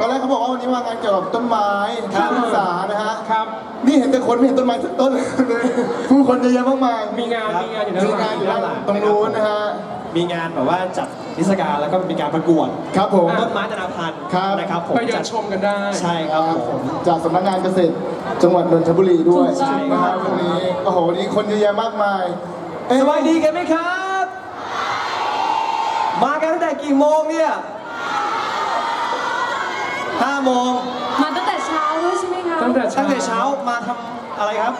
ตอนแรกเขาบอกว่าวันนี้มางานเกี่ยวกับต้นไม้ครัการบศึกษานะฮะครับ นี่เห็นแต่คนไม่เห็นต้นไม้สักต้นเลยผู้คนเยอะแยะมากมายมีงานมีงานอยู่ด้านมีหลังานงอยู่ด้านหลังตรงนู้นนะฮะ มีงานแบบว่าจัดนิทรรศการแล้วก็มีการประกวดครับผม ต้นไม้นานาพันธุ์ครับ นะครับผมไปเดิจันดชมกันได้ ใช่ครับผม จากสำนักงานเกษตรจังหวัดนนทบุรีด้วยถูกต้องนะครับวันนี้โอ้โหวันนี้คนเยอะแยะมากมายเอ๊ะสบายดีกันไหมครับ มากันตั้งแต่กี่โมงเนี่ย ห้าโมงมาตั้งแต่เช้าด้วยใช่ไหมคะตั้งแต่เช้าตั้งแต่เช้ามาทำอะไรครับ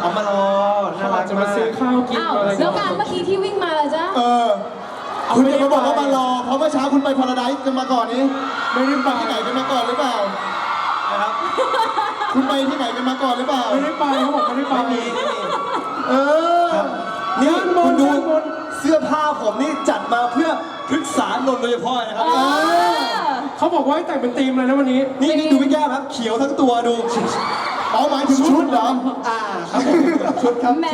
เอามารอน่าเขารัอาจกจะมามาซื้อกข้าวกินอ้าวอะไรแล้วการเมื่อกี้ที่วิ่งมาล่ะจ๊ะเออคุณจะมาบอกว่ามารอ เพราะเมื่อเช้าคุณไปพาราไดซ์กันมาก่อนนี้ไม่ได้ไปที่ไหนกันมาก่อนหรือเปล่า นะครับคุณไปที่ไหนกันมาก่อนหรือเปล่า ไม่ได้ไปเขาบอกไม่ได้ไป ไม่มีไม่มี เออ ครับนี่ด้านบนคุณดูด้านบน เสื้อผ้าผมนี่จัดมาเพื่อพฤกษานนท์โดยเฉพาะนะครับ เออ เขาบอกว่าให้แต่งเป็นธีมเลยนะวันนี้ นี่นี่ดูพี่แก้มครับ เขียวทั้งตัวดูเอาหมายถึงชุดเหรออ่าครับผมชุดครับแหม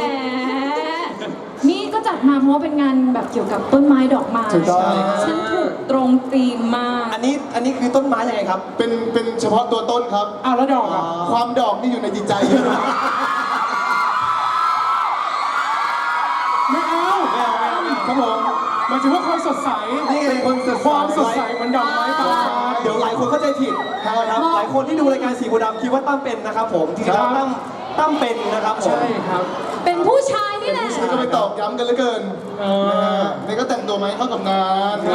นี่ก็จัดมาเพราะว่าเป็นงานแบบเกี่ยวกับต้นไม้ดอกไม้ถูกต้อง ฉันถูกตรงธีมมากอันนี้อันนี้คือต้นไม้ยังไงครับ เป็นเป็นเฉพาะตัวต้นครับ อ้าวแล้วดอกอะ ความดอกนี่อยู่ในจิตใจเยอะนะ ไม่เอา ไม่เอาไม่เอาไม่เอา ครับผม หมา ยถึงว่าความสดใสนี่ไงคนสดใส ความสดใสเหมือนดอกไม้ป่าเดี๋ยวหลายคนเข้าใจผิดนะครับ หลายคนที่ดูรายการสีโพธิ์ดำคิดว่าตั้มเป็นนะครับผมจริงๆแล้วตั้มตั้มเป็นนะครับผม ใช่ครับ เป็นผู้ชายนี่แหละนี่ก็ไปตอกย้ำกันเหลือเกินเอนะอฮะนี่ก็แต่งตัวไหมาให้เข้ากับงานเอ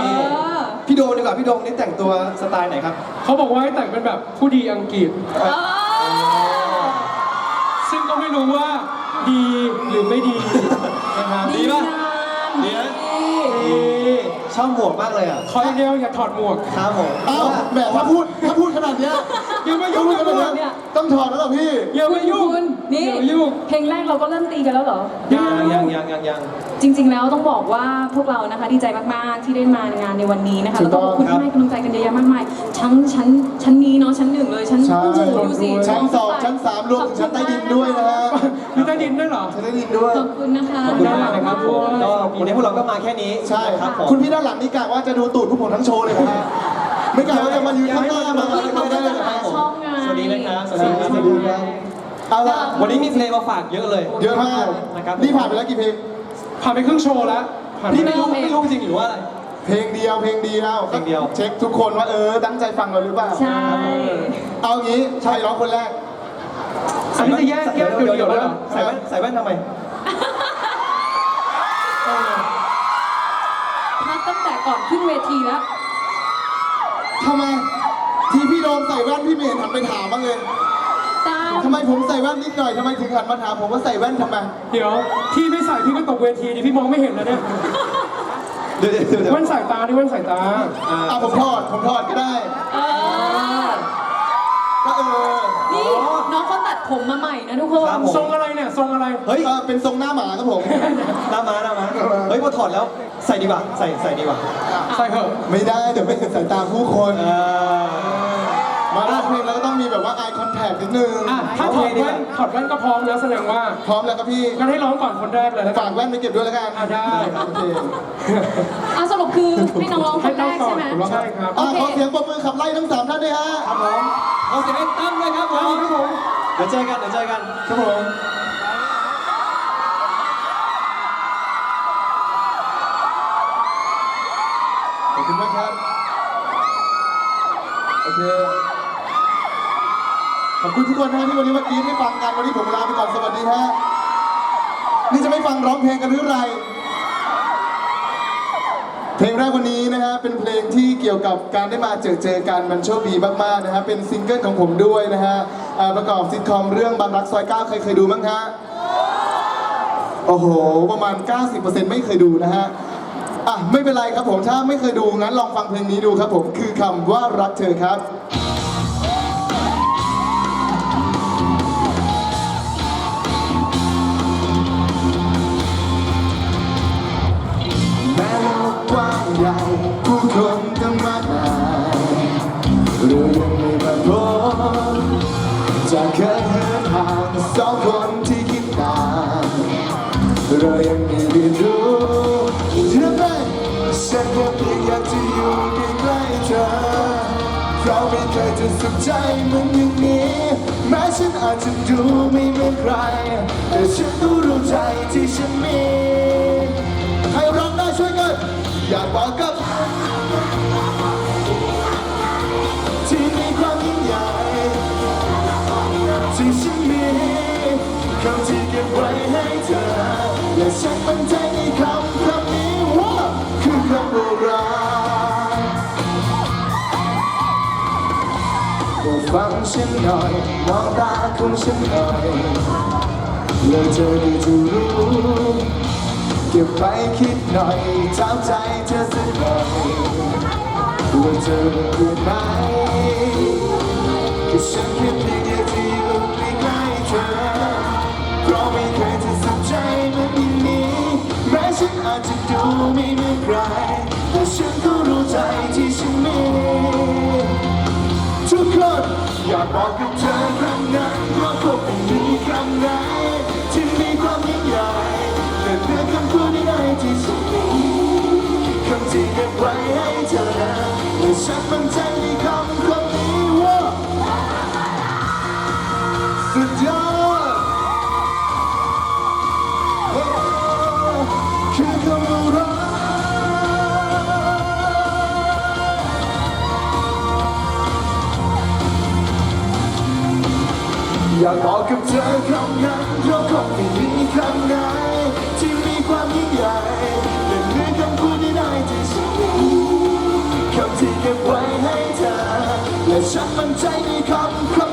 อ พี่โดมดีกว่าพี่โดมนี่แต่งตัวสไตล์ไหนครับ เขาบอกว่าให้แต่งเป็นแบบผู้ดีอังกฤษ เออ ซึ่งก็ไม่รู้ว่าดีหรือไม่ดีนะครับดีป่ะ งามดีนะนี่ ชอบหมวกมากเลยอะขออย่างเดียวอย่าถอดหมวก ครับผมอ้าวแหมถ้าพูดถ้าพูดขนาดเนี้ยอย่ามายุ่งกับหมวกเนี่ยต้องถอดแล้วเหรอพี่อย่ามายุ่งคุณนี่อย่ามายุ่ง เพลงแรกเราก็เริ่มตีกันแล้วเหรอ ยังยังยังยังยัง จริง ๆ แล้วต้องบอกว่าพวกเรานะคะดีใจมากๆที่ได้มางานในวันนี้นะคะถูแล้วกก็ต้องขอบคุณครับที่ให้กำลังใจกันเยอะแยะมากมายชั้นชั้นชั้นนี้เนาะชั้นหนึ่งเลยชั้นใช่โอ้โหดูสิชั้นสองชั้นสามรวมถึงชั้นใต้ดินด้วยนะฮะ มีใต้ดิน ด้วยเหรอชั้นใต้ดินด้วย ขอบคุณนะคะ ขอบคุณมากนะครับผมได้ก็วันนี้พวกเราก็มาแค่นี้ใช่ครับผม คุณพี่ด้านหลังนี่กะว่าจะดูตูดพวกผมทั้งโชว์เลยนะฮะไม่กะว่าจะมายืนข้างหน้ามาอะไรเขาไม่ก็ได้จะเลยนะหาครับผมช่องไงสวัสดีนะครับ สวัสดีครับสวัสดีครับเอาล่ะวันนี้มีเพลงมาฝากเยอะเลย เยอะมากนะครับ นี่ผ่านไปแล้วกี่เพลง ผ่านไปครึ่งโชว์แล้วผ่านไปพี่ไม่รู้ไม่รู้จริงหรือว่าอะไร เพลงเดียวเพลงเดียวเพลงเดียว เช็คทุกคนว่าเออตั้งใจฟังเราหรือเปล่า ใช่ เอางี้ใครร้องคนแรก อันนี้จะแยกแยกเดี่ยวๆแล้วเหรอใส่แว่นใส่แว่นทำไมพักตั้งแต่ก่อนขึ้นเวทีแล้วทำไม ที่พี่โดมใส่แว่นพี่ไม่เห็นหันไปถามบ้างเลยตามทำไมผมใส่แว่นนิดหน่อยทำไมถึงหันมาถามผมว่าใส่แว่นทำไมเดี๋ยวพี่ไม่ใส่พี่ก็ตกเวทีดิพี่มองไม่เห็นแล้วเนี่ยเดี๋ยวเดี๋ยวเดี๋ยวเดี๋ยวแว่นสายตาดิแว่นสายตาอ่าอะผมถอดผมถอดก็ได้ เออ ก็เออ นี่น้องเขาตัด ผมมาใหม่นะทุกคน ครับผม ทรงอะไรเนี่ยทรงอะไร เฮ้ย เออเป็นทรงหน้าหมาครับผมหน้ามาหน้ามาเฮ้ยพอถอดแล้วใส่ดีกว่า ใส่ใส่ดีกว่า ใส่เถอะ ไม่ได้เดี๋ยวไม่เห็นสายตาผู้คน เออ มาร้องเพลงแล้วก็ต้องมีแบบว่า eye contact นิดนึงอะถ้าถอดแว่นถอดแว่นก็พร้อมแล้วแสดงว่าพร้อมแล้วครับพี่งั้นให้ร้องก่อนคนแรกเลยแล้วกัฝานกแว่นไปเก็บด้วยแล้วกันอะได้ครับโอเคเอาสรุปคือให้น้องร้องคนแรกใช่ไหมให้น้องก่อนใช่ครับอะโอเคขอเสียงปรบมือขับไล่ทั้งสามท่านด้วยฮะครับผมเอาเสียงให้ตั้มด้วยครับผมครับผมเดี๋ยวเจอกันเดี๋ยวเจอกันครับผมขอบคุณมากครับโอเค ขอบคุณทุกคนนะที่วันนี้มากรีดให้ฟังกันวันนี้ผมลาไปก่อนสวัสดีฮะนี่จะไม่ฟังร้องเพลงกันหรือไร เพลงแรกวันนี้นะฮะเป็นเพลงที่เกี่ยวกับการได้มาเจอเจอกันมันโชคดีมากๆนะฮะเป็นซิงเกิลของผมด้วยนะฮะประกอบซิทคอมเรื่องบางรักซอยเก้าใครเคยดูมั้งฮะโอ้โห ประมาณ 90%ไม่เคยดูนะฮะอะไม่เป็นไรครับผมถ้าไม่เคยดูงั้นลองฟังเพลงนี้ดูครับผมคือคำว่ารักเธอครับ จะเคยเหินห่างสองคนที่คิดต่างเรายังไม่ได้รู้เธอไปฉันแค่เพียงอยากจะอยู่ใกล้เธอเพราะไม่เคยจะสุขใจเหมือนอย่างนี้แม้ฉันอาจจะดูไม่เหมือนใครแต่ฉันรู้ คำที่เก็บไว้ให้เธอ และฉันมั่นใจในคำคำนี้ว่าคือคำโบราณโปรดฟังฉันหน่อยมองตาของฉันหน่อยแล้วเธอได้จะรู้เก็บไปคิดหน่อยถามใจเธอสักหน่อยว่าเธอคือไหมแค่ฉันแค่เพียง ไม่เหมือนใครแต่ฉันก็รู้ใจที่ฉันมี ทุกคนอยากบอกกับเธอคำนั้นเพราะคงไม่มีคำไหนที่มีความยิ่งใหญ่แต่เพื่อคำพูดใดๆที่ฉันมีคำที่เก็บไว้ให้เธอและฉันมั่นใจในคำ อยากบอกกับเธอคำนั้นเพราะคงไม่มีคำไหนที่มีความยิ่งใหญ่และเหมือนคำพูดใดๆที่ฉันมีคำที่เก็บไว้ให้เธอและฉันมั่นใจในคำคำ